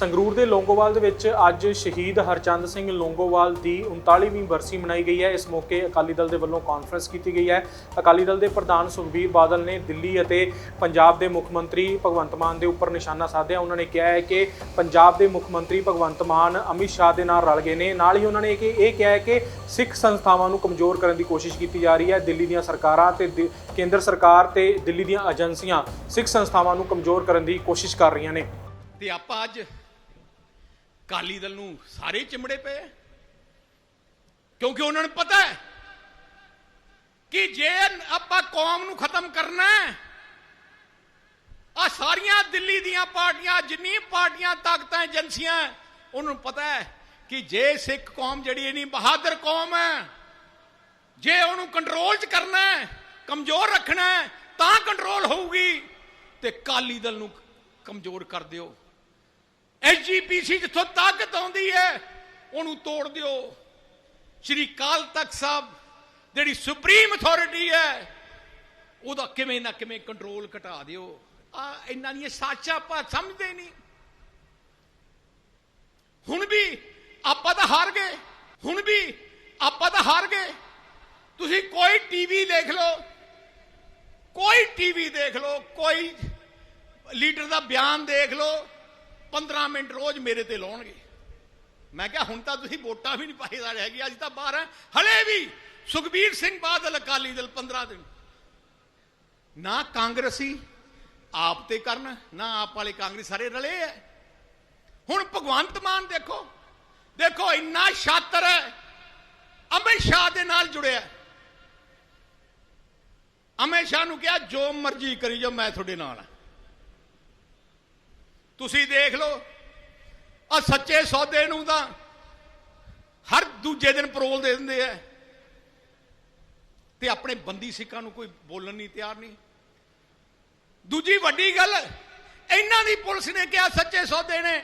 ਸੰਗਰੂਰ ਦੇ ਲੌਂਗੋਵਾਲ ਦੇ ਵਿੱਚ ਅੱਜ ਸ਼ਹੀਦ ਹਰਚੰਦ ਸਿੰਘ ਲੌਂਗੋਵਾਲ ਦੀ 39ਵੀਂ ਬਰਸੀ ਮਨਾਈ ਗਈ ਹੈ। ਇਸ ਮੌਕੇ ਅਕਾਲੀ ਦਲ ਦੇ ਵੱਲੋਂ ਕਾਨਫਰੰਸ ਕੀਤੀ ਗਈ ਹੈ। ਅਕਾਲੀ ਦਲ ਦੇ ਪ੍ਰਧਾਨ ਸੁਖਬੀਰ ਬਾਦਲ ਨੇ ਦਿੱਲੀ ਅਤੇ ਪੰਜਾਬ ਦੇ ਮੁੱਖ ਮੰਤਰੀ ਭਗਵੰਤ ਮਾਨ ਦੇ ਉੱਪਰ ਨਿਸ਼ਾਨਾ ਸਾਧਿਆ। ਉਹਨਾਂ ਨੇ ਕਿਹਾ ਹੈ ਕਿ ਪੰਜਾਬ ਦੇ ਮੁੱਖ ਮੰਤਰੀ ਭਗਵੰਤ ਮਾਨ ਅਮਿਤ ਸ਼ਾਹ ਦੇ ਨਾਲ ਰਲ ਗਏ ਨੇ। ਨਾਲ ਹੀ ਉਹਨਾਂ ਨੇ ਕਿ ਇਹ ਕਿਹਾ ਹੈ ਕਿ ਸਿੱਖ ਸੰਸਥਾਵਾਂ ਨੂੰ ਕਮਜ਼ੋਰ ਕਰਨ ਦੀ ਕੋਸ਼ਿਸ਼ ਕੀਤੀ ਜਾ ਰਹੀ ਹੈ। ਦਿੱਲੀ ਦੀਆਂ ਸਰਕਾਰਾਂ ਤੇ ਦਿ- ਕੇਂਦਰ ਸਰਕਾਰ ਤੇ ਦਿੱਲੀ ਦੀਆਂ ਏਜੰਸੀਆਂ ਸਿੱਖ ਸੰਸਥਾਵਾਂ ਨੂੰ ਕਮਜ਼ੋਰ ਕਰਨ ਦੀ ਕੋਸ਼ਿਸ਼ ਕਰ ਰਹੀਆਂ ਨੇ। ਤੇ ਆਪਾਂ ਅੱਜ ਕਾਲੀ ਦਲ ਨੂੰ ਸਾਰੇ ਚਿਮੜੇ ਪਏ ਆ। ਕਿਉਂਕਿ ਉਹਨਾਂ ਨੂੰ ਪਤਾ ਹੈ ਕਿ ਜੇ ਆਪਾਂ ਕੌਮ ਨੂੰ ਖਤਮ ਕਰਨਾ ਹੈ ਆ ਸਾਰੀਆਂ ਦਿੱਲੀ ਦੀਆਂ ਪਾਰਟੀਆਂ ਜਿੰਨੀ ਪਾਰਟੀਆਂ ਤਾਕਤਾਂ ਏਜੰਸੀਆਂ, ਉਹਨਾਂ ਨੂੰ ਪਤਾ ਹੈ ਕਿ ਜੇ ਸਿੱਖ ਕੌਮ ਜਿਹੜੀ ਇਨੀ ਬਹਾਦਰ ਕੌਮ ਹੈ, ਜੇ ਉਹਨੂੰ ਕੰਟਰੋਲ 'ਚ ਕਰਨਾ ਹੈ, ਕਮਜ਼ੋਰ ਰੱਖਣਾ ਹੈ, ਤਾਂ ਕੰਟਰੋਲ ਹੋਊਗੀ ਤੇ ਕਾਲੀ ਦਲ ਨੂੰ ਕਮਜ਼ੋਰ ਕਰ ਦਿਓ ਐਸਜੀਪੀਸੀ ਜਿੱਥੋਂ ਤਾਕਤ ਆਉਂਦੀ ਹੈ, ਉਹਨੂੰ ਤੋੜ ਦਿਓ। ਸ਼੍ਰੀ ਕਾਲ ਤਖਤ ਸਾਹਿਬ, ਜਿਹੜੀ ਸੁਪਰੀਮ ਅਥਾਰਟੀ ਹੈ, ਉਹਦਾ ਕਿਵੇਂ ਨਾ ਕਿਵੇਂ ਕੰਟਰੋਲ ਘਟਾ ਦਿਓ। ਆ ਇਹਨਾਂ ਦੀਆਂ ਸਾਚਾ ਆਪਾਂ ਸਮਝਦੇ ਨਹੀਂ। ਹੁਣ ਵੀ ਆਪਾਂ ਤਾਂ ਹਾਰ ਗਏ। ਹੁਣ ਵੀ ਆਪਾਂ ਤਾਂ ਹਾਰ ਗਏ। ਤੁਸੀਂ ਕੋਈ ਟੀਵੀ ਦੇਖ ਲਓ, ਕੋਈ ਟੀਵੀ ਦੇਖ ਲਓ, ਕੋਈ ਲੀਡਰ ਦਾ ਬਿਆਨ ਦੇਖ ਲਓ 15 ਮਿੰਟ ਰੋਜ਼ ਮੇਰੇ ਤੇ ਲਾਉਣਗੇ। ਮੈਂ ਕਿਹਾ, ਹੁਣ ਤਾਂ ਤੁਸੀਂ ਵੋਟਾਂ ਵੀ ਨਹੀਂ ਪਾਈਦਾ ਰਹਿ ਗਈ ਅੱਜ ਤਾਂ ਬਾਹਰ ਹੈ। ਹਲੇ ਵੀ ਸੁਖਬੀਰ ਸਿੰਘ ਬਾਦਲ ਅਕਾਲੀ ਦਲ 15 ਦਿਨ। ਨਾ ਕਾਂਗਰਸੀ ਆਪ ਤੇ ਕਰਨ, ਨਾ ਆਪ ਵਾਲੇ ਕਾਂਗਰਸ ਸਾਰੇ ਰਲੇ ਐ। ਹੁਣ ਭਗਵੰਤ ਮਾਨ ਦੇਖੋ ਦੇਖੋ ਇੰਨਾ ਸ਼ਾਤਰ ਹੈ ਅਮਿਤ ਸ਼ਾਹ ਦੇ ਨਾਲ ਜੁੜਿਆ ਅਮਿਤ ਸ਼ਾਹ ਨੂੰ ਕਿਹਾ, ਜੋ ਮਰਜ਼ੀ ਕਰੀ ਜੋ ਮੈਂ ਤੁਹਾਡੇ ਨਾਲ ਹਾਂ ਤੁਸੀਂ ਦੇਖ ਲਓ ਆ ਸੱਚੇ ਸੌਦੇ ਨੂੰ ਤਾਂ ਹਰ ਦੂਜੇ ਦਿਨ ਪਰੋਲ ਦੇ ਦਿੰਦੇ ਆ। ਤੇ ਆਪਣੇ ਬੰਦੀ ਸਿੱਖਾਂ ਨੂੰ ਕੋਈ ਬੋਲਣ ਨਹੀਂ ਤਿਆਰ ਨਹੀਂ। ਦੂਜੀ ਵੱਡੀ ਗੱਲ, ਇਹਨਾਂ ਦੀ ਪੁਲਿਸ ਨੇ ਕਿਹਾ ਸੱਚੇ ਸੌਦੇ ਨੇ,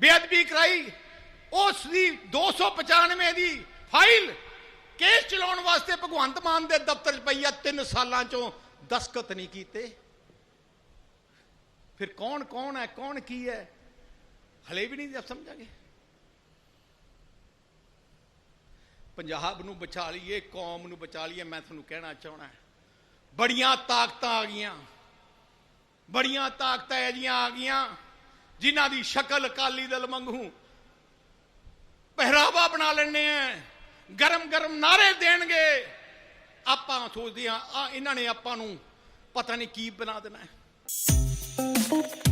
ਬੇਅਦਬੀ ਕਰਾਈ, ਉਸ ਦੀ 295 ਦੀ ਫਾਈਲ ਕੇਸ ਚਲਾਉਣ ਵਾਸਤੇ ਭਗਵੰਤ ਮਾਨ ਦੇ ਦਫ਼ਤਰ 'ਚ ਪਈ ਆ 3 ਸਾਲਾਂ ਚੋਂ ਦਸਖਤ ਨਹੀਂ ਕੀਤੇ। ਫਿਰ ਕੌਣ ਕੌਣ ਹੈ, ਕੌਣ ਕੀ ਹੈ? ਹਲੇ ਵੀ ਨਹੀਂ ਸਮਝਾਂਗੇ। ਪੰਜਾਬ ਨੂੰ ਬਚਾ ਲਈਏ, ਕੌਮ ਨੂੰ ਬਚਾ ਲਈਏ, ਮੈਂ ਤੁਹਾਨੂੰ ਕਹਿਣਾ ਚਾਹਣਾ ਬੜੀਆਂ ਤਾਕਤਾਂ ਆ ਗਈਆਂ। ਬੜੀਆਂ ਤਾਕਤਾਂ ਐਜੀਆਂ ਆ ਗਈਆਂ, ਜਿਨ੍ਹਾਂ ਦੀ ਸ਼ਕਲ ਅਕਾਲੀ ਦਲ ਵਾਂਗੂ ਪਹਿਰਾਵਾ ਬਣਾ ਲੈਣੇ ਆ ਗਰਮ ਗਰਮ ਨਾਰੇ ਦੇਣਗੇ। ਆਪਾਂ ਸੋਚਦੇ ਆ ਆ, ਇਹਨਾਂ ਨੇ ਆਪਾਂ ਨੂੰ ਪਤਾ ਨਹੀਂ ਕੀ ਬਣਾ ਦੇਣਾ Thank you.